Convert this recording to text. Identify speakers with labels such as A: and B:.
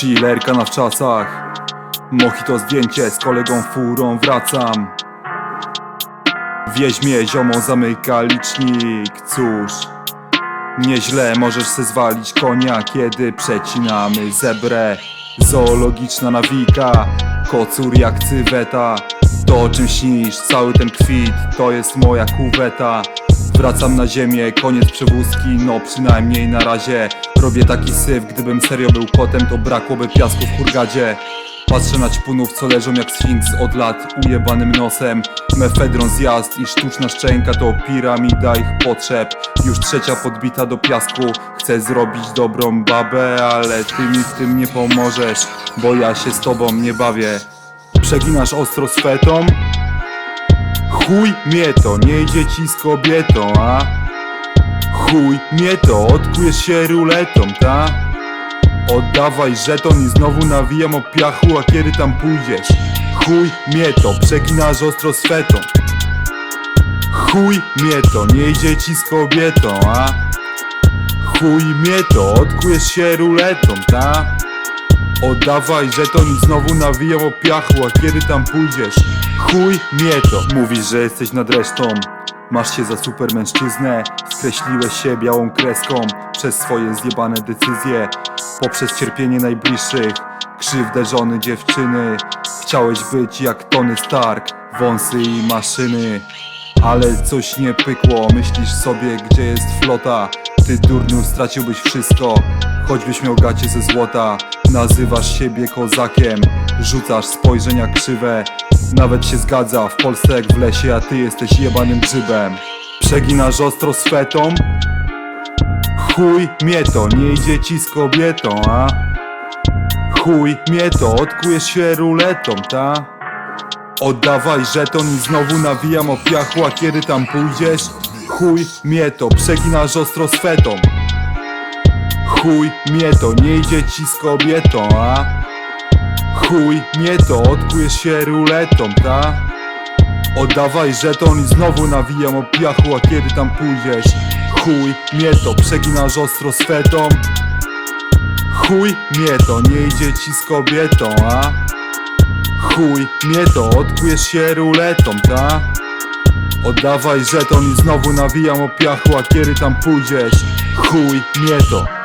A: Chillerka na wczasach. Mojito zdjęcie z kolegą furą wracam. Wieźmie ziomo zamyka licznik. Cóż Nieźle możesz se zwalić konia Kiedy przecinamy zebrę. Zoologiczna nawika Kocur jak cyweta. To czym śnisz cały ten kwit To jest moja kuweta Wracam na ziemię, koniec przewózki No przynajmniej na razie. Robię taki syf, gdybym serio był kotem To brakłoby piasku w hurgadzie. Patrzę na ćpunów, co leżą jak sfinks od lat ujebanym nosem. Mefedron zjazd i sztuczna szczęka to piramida ich potrzeb. Już trzecia podbita do piasku Chcę zrobić dobrą babę, ale ty mi w tym nie pomożesz Bo ja się z tobą nie bawię. Przeginasz ostro z fetą? Chuj mnie to, nie idzie ci z kobietą, a? Chuj mnie to, odkujesz się ruletą, ta? Oddawaj żeton i znowu nawijam o piachu, a kiedy tam pójdziesz? Chuj mnie to, przeginasz ostro z fetą Chuj mnie to, nie idzie ci z kobietą, a? Chuj mnie to, odkujesz się ruletą, ta? Oddawaj żeton i znowu nawijam o piachu, a kiedy tam pójdziesz? Chuj mnie to. Mówisz, że jesteś nad resztą. Masz się za super mężczyznę Skreśliłeś się białą kreską Przez swoje zjebane decyzje. Poprzez cierpienie najbliższych Krzywdę żony dziewczyny. Chciałeś być jak Tony Stark Wąsy i maszyny. Ale coś nie pykło, myślisz sobie gdzie jest flota? Ty durniu straciłbyś wszystko, choćbyś miał gacie ze złota Nazywasz siebie kozakiem, rzucasz spojrzenia krzywe Nawet się zgadza, w Polsce jak w lesie, a ty jesteś jebanym grzybem Przeginasz ostro z fetą? Chuj mnie to, nie idzie ci z kobietą, a? Chuj mnie to, odkujesz się ruletą, ta? Oddawaj żeton i znowu nawijam o piachu, a kiedy tam pójdziesz? Chuj mnie to, przeginasz ostro z fetą Chuj mnie to, nie idzie ci z kobietą, a? Chuj mnie to, odkujesz się ruletą, ta? Oddawaj żeton i znowu nawijam o piachu, a kiedy tam pójdziesz? Chuj mnie to, przeginasz ostro z fetą Chuj mnie to, nie idzie ci z kobietą, a? Chuj mnie to, odkujesz się ruletą, ta? Oddawaj żeton i znowu nawijam o piachu, a kiedy tam pójdziesz? Chuj mnie to